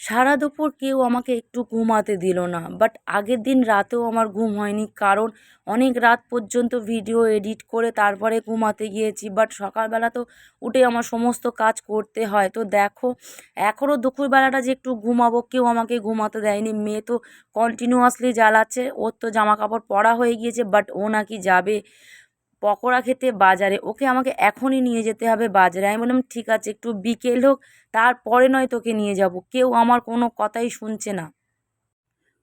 সারা দুপুর কেউ আমাকে একটু ঘুমাতে দিল না বাট আগের দিন রাতেও আমার ঘুম হয়নি, কারণ অনেক রাত পর্যন্ত ভিডিও এডিট করে তারপরে ঘুমাতে গিয়েছি বাট সকালবেলা তো উঠে আমার সমস্ত কাজ করতে হয়। তো দেখো এখনও দুপুরবেলাটা যে একটু ঘুমাবো, কেউ আমাকে ঘুমাতে দেয়নি, মেয়ে তো কন্টিনিউয়াসলি জ্বালাচ্ছে, ওর তো জামা কাপড় পরা হয়ে গিয়েছে বাট ও নাকি যাবে। পকোড়া খেতে বাজারে, ওকে আমাকে এখনই নিয়ে যেতে হবে বাজারে। আমি বললাম, ঠিক আছে, একটু বিকেল হোক, তারপরে নয় তোকে নিয়ে যাব। কেউ আমার কোনো কথাই শুনছে না।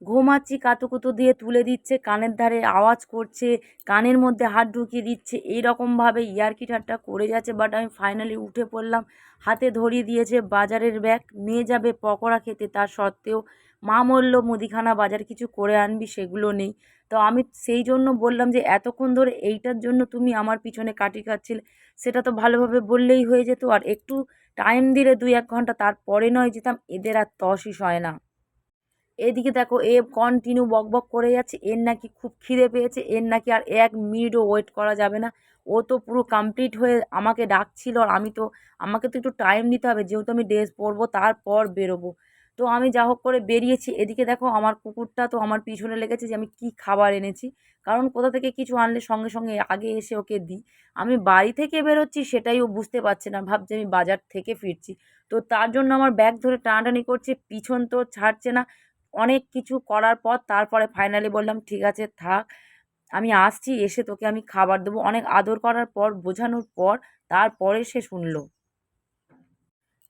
ঘুমাচ্ছি, কাতুকুতু দিয়ে তুলে দিচ্ছে, কানের ধারে আওয়াজ করছে, কানের মধ্যে হাত ঢুকিয়ে দিচ্ছে। এই রকমভাবে ইয়ার্কি ঠাট্টা করে যাচ্ছে বাট আমি ফাইনালি উঠে পড়লাম। হাতে ধরিয়ে দিয়েছে বাজারের ব্যাগ মেয়ে যাবে পকোড়া খেতে। তার সত্ত্বেও মা বলল, মুদিখানা বাজার কিছু করে আনবি, সেগুলো নেই। তো আমি সেই জন্য বললাম যে, এতক্ষণ ধরে এইটার জন্য তুমি আমার পিছনে কাটি খাচ্ছিলে, সেটা তো ভালোভাবে বললেই হয়ে যেত। আর একটু টাইম দিলে দুই এক ঘণ্টা তারপরে নয় যেতাম, এদের আর তসই হয় না। এদিকে দেখো, এ কন্টিনিউ বক বক করে যাচ্ছে, এর নাকি খুব খিদে পেয়েছে, এর নাকি আর এক মিনিটও ওয়েট করা যাবে না। ও তো পুরো কমপ্লিট হয়ে আমাকে ডাকছিল, আর আমি তো, আমাকে তো একটু টাইম নিতে হবে, যেহেতু আমি ড্রেস পরবো, তারপর বেরোবো। তো আমি যা হোক করে বেরিয়েছি। এদিকে দেখো আমার কুকুরটা তো আমার পিছনে লেগেছে যে আমি কি খাবার এনেছি। কারণ কোথা থেকে কিছু আনলে সঙ্গে সঙ্গে আগে এসে ওকে দিই। আমি বাড়ি থেকে বেরোচ্ছি সেটাই ও বুঝতে পারছে না। ভাবছে আমি বাজার থেকে ফিরছি। তো তার জন্য আমার ব্যাগ ধরে টানাটানি করছে, পিছন তো ছাড়ছে না। অনেক কিছু করার পর তারপরে ফাইনালি বললাম, ঠিক আছে, থাক। আমি আসছি, এসে তোকে আমি খাবার দেবো। অনেক আদর করার পর, বোঝানোর পর, তারপরে সে শুনলো।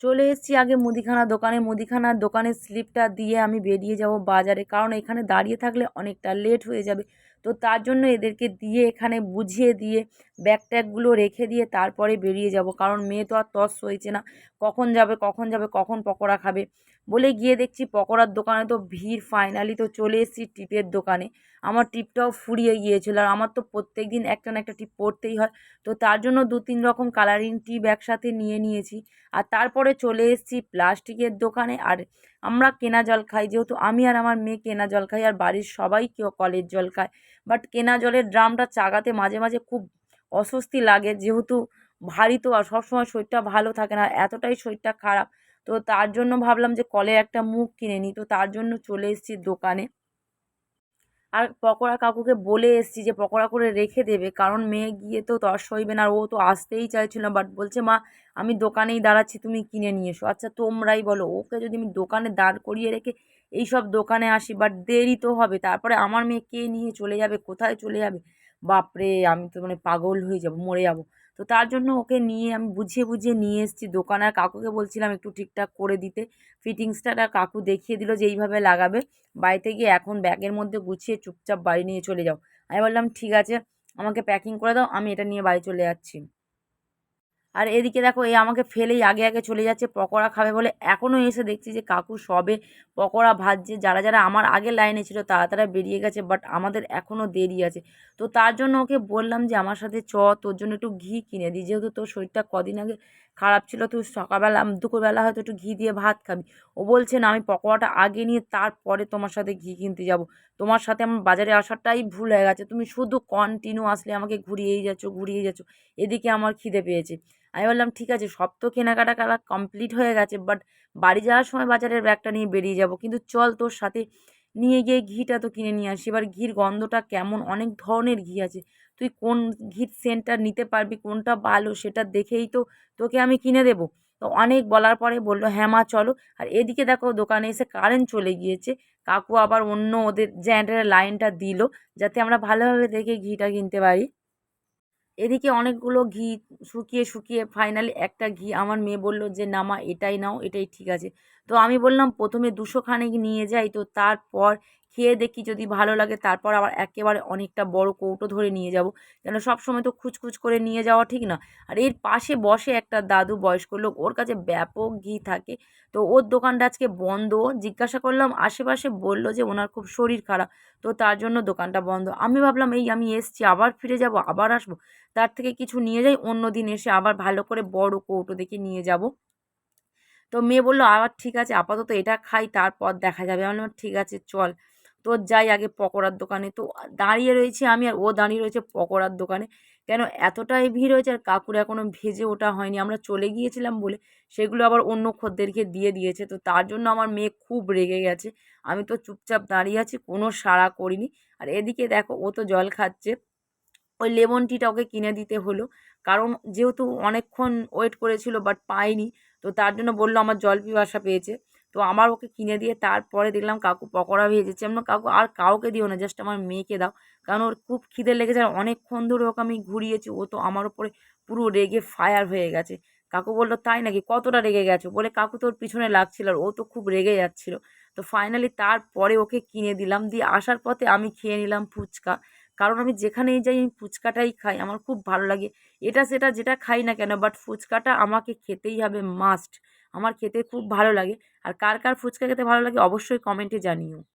চলে এসেছি আগে মুদিখানা দোকানে। মুদিখানার দোকানের স্লিপটা দিয়ে আমি বেরিয়ে যাব বাজারে, কারণ এখানে দাঁড়িয়ে থাকলে অনেকটা লেট হয়ে যাবে। তো তার জন্য এদেরকে দিয়ে এখানে বুঝিয়ে দিয়ে ব্যাগ ট্যাগগুলো রেখে দিয়ে তারপরে বেরিয়ে যাব, কারণ মেয়ে তো আর তস হয়েছে না। কখন যাবে কখন যাবে, কখন পকোড়া খাবে? বলে গিয়ে দেখছি পকোড়ার দোকানে তো ভিড় ফাইনালি তো চলে এসেছি টিপের দোকানে। আমার টিপটাও ফুরিয়ে গিয়েছিল আর আমার তো প্রত্যেক দিন একটা না একটা টিপ পরতেই হয়। তো তার জন্য দু তিন রকম কালারিং টিপ একসাথে নিয়ে নিয়েছি। আর তারপরে চলে এসেছি প্লাস্টিকের দোকানে। আর আমরা কেনা জল খাই, যেহেতু আমি আর আমার মেয়ে কেনা জল খাই আর বাড়ির সবাই কেউ কলের জল খায়। বাট কেনা জলের ড্রামটা চাগাতে মাঝে মাঝে খুব অস্বস্তি লাগে, যেহেতু ভারী তো আর সবসময় শরীরটা ভালো থাকে না, এতটাই শরীরটা খারাপ। তো তার জন্য ভাবলাম যে কলের একটা মুখ কিনে নিই। তো তার জন্য চলে এসেছি দোকানে। আর পকোড়া কাকুকে বলে এসছি যে পকোড়া করে রেখে দেবে, কারণ মেয়ে গিয়ে তো তস হইবে না আর ও তো আসতেই চাইছিল না। বাট বলছে, মা, আমি দোকানেই দাঁড়াচ্ছি, তুমি কিনে নিয়ে এসো। আচ্ছা তোমরাই বলো, ওকে যদি আমি দোকানে দাঁড় করিয়ে রেখে এই সব দোকানে আসি বাট দেরি তো হবে। তারপরে আমার মেয়ে কে নিয়ে চলে যাবে, কোথায় চলে যাবে? বাপরে, আমি তো মানে পাগল হয়ে যাব, মরে যাব। তো তার জন্য ওকে নিয়ে আমি বুঝিয়ে বুঝিয়ে নিয়ে এসেছি দোকানে। আর কাকুকে বলছিলাম একটু ঠিকঠাক করে দিতে। ফিটিংসটা কাকু দেখিয়ে দিল যে এইভাবে লাগাবে। বাড়িতে গিয়ে এখন ব্যাগের মধ্যে গুছিয়ে চুপচাপ বাড়ি নিয়ে চলে যাও। আমি বললাম, ঠিক আছে, আমাকে প্যাকিং করে দাও, আমি এটা নিয়ে বাড়ি চলে যাচ্ছি। আর এদিকে দেখো, এই আমাকে ফেলেই আগে আগে চলে যাচ্ছে, পকোড়া খাবে বলে এখনও এসে দেখছি যে কাকু সবে পকোড়া ভাজছে। যারা যারা আমার আগে লাইনে ছিল তারা তারা বেরিয়ে গেছে বাট আমাদের এখনও দেরি আছে। তো তার জন্য ওকে বললাম যে, আমার সাথে চ, তোর জন্য একটু ঘি কিনে দিই। যেহেতু তোর শরীরটা কদিন আগে খারাপ ছিল তুই সকালবেলা দুপুরবেলা হয়তো একটু ঘি দিয়ে ভাত খাবি। ও বলছে, না, আমি পকোড়াটা আগে নিয়ে তারপরে তোমার সাথে ঘি কিনতে যাব। তোমার সাথে আমার বাজারে আসাটাই ভুল হয়ে গেছে। তুমি শুধু কন্টিনিউ আসলে আমাকে ঘুরিয়েই যাচ্ছ ঘুরিয়েই যাচ্ছ। এদিকে আমার খিদে পেয়েছে। আমি বললাম, ঠিক আছে, সব তো কেনাকাটা কালা কমপ্লিট হয়ে গেছে বাট বাড়ি যাওয়ার সময় বাজারের ব্যাগটা নিয়ে বেরিয়ে যাব। কিন্তু চল তোর সাথে নিয়ে গিয়ে ঘিটা তো কিনে নিয়ে আসি। এবার ঘির গন্ধটা কেমন? অনেক ধরনের ঘি আছে। তুই কোন ঘির সেন্টটা নিতে পারবি, কোনটা ভালো সেটা দেখেই তো তোকে আমি কিনে দেবো। তো অনেক বলার পরে বলল হ্যাঁ মা, চলো। আর এদিকে দেখো দোকানে এসে কারেন্ট চলে গিয়েছে। কাকু আবার অন্য ওদের জেনারেটারের লাইনটা দিল, যাতে আমরা ভালোভাবে দেখে ঘিটা কিনতে পারি। এদিকে অনেকগুলো ঘি শুকিয়ে শুকিয়ে ফাইনালি একটা ঘি আমার মেয়ে বলল যে, না মা, এটাই নাও, এটাই ঠিক আছে। তো আমি বললাম, প্রথমে দুশো খানেক নিয়ে যাই। তো তারপর খেয়ে দেখি যদি ভালো লাগে তারপর আবার একেবারে অনেকটা বড় কৌটো ধরে নিয়ে যাব। কেন সব সময় তো খুচখুচ করে নিয়ে যাওয়া ঠিক না। আর এর পাশে বসে একটা দাদু বয়স্ক লোক, ওর কাছে ব্যাপক ঘি থাকে। তো ওর দোকানটা আজকে বন্ধ। জিজ্ঞাসা করলাম, আশেপাশে বলল যে ওনার খুব শরীর খারাপ। তো তার জন্য দোকানটা বন্ধ। আমি ভাবলাম, এই আমি এসছি, আবার ফিরে যাব, আবার আসব? তার থেকে কিছু নিয়ে যাই, অন্য দিন এসে আবার ভালো করে বড় কৌটো দেখে নিয়ে যাব। তো মেয়ে বলল, আবার ঠিক আছে, আপাতত এটা খাই, তারপর দেখা যাবে। আমি বললাম, ঠিক আছে, চল। তো যাই আগে পকোড়ার দোকানে। তো দাঁড়িয়ে রয়েছি আমি আর ও দাঁড়িয়ে রয়েছে পকোড়ার দোকানে। কেন এতটাই ভিড় হয়েছে আর কাকুর এখনও ভেজে ওটা হয়নি। আমরা চলে গিয়েছিলাম বলে সেগুলো আবার অন্য খদ্দেরকে দিয়ে দিয়েছে। তো তার জন্য আমার মেয়ে খুব রেগে গেছে। আমি তো চুপচাপ দাঁড়িয়ে আছি, কোনো সাড়া করিনি। আর এদিকে দেখো, ও তো জল খাচ্ছে। ওই লেমন টিটা ওকে কিনে দিতে হলো। কারণ যেহেতু অনেকক্ষণ ওয়েট করেছিল বাট পায়নি তো তার জন্য বলল আমার জল পিপাসা পেয়েছে। তো আমার ওকে কিনে দিয়ে তারপরে দেখলাম কাকু পকোড়া ভেজেছে। আমরা কাকু, আর কাউকে দিও না জাস্ট আমার মেয়েকে দাও। কারণ ওর খুব খিদে লেগেছে আর অনেকক্ষণ ধরে ওকে আমি ঘুরিয়েছি। ও তো আমার ওপরে পুরো রেগে ফায়ার হয়ে গেছে। কাকু বলল, তাই নাকি? কতটা রেগে গেছো? বলে, কাকু তোর পিছনে লাগছিল আর ও তো খুব রেগে যাচ্ছিল। তো ফাইনালি তারপরে ওকে কিনে দিলাম। দিয়ে আসার পথে আমি খেয়ে নিলাম ফুচকা। কারণ আমি যেখানেই যাই, আমি ফুচকাটাই খাই, আমার খুব ভালো লাগে। এটা সেটা যেটা খাই না কেন বাট ফুচকাটা আমাকে খেতেই হবে মাস্ট আমার খেতে খুব ভালো লাগে। আর কার কার ফুচকা খেতে ভালো লাগে, অবশ্যই কমেন্টে জানিও।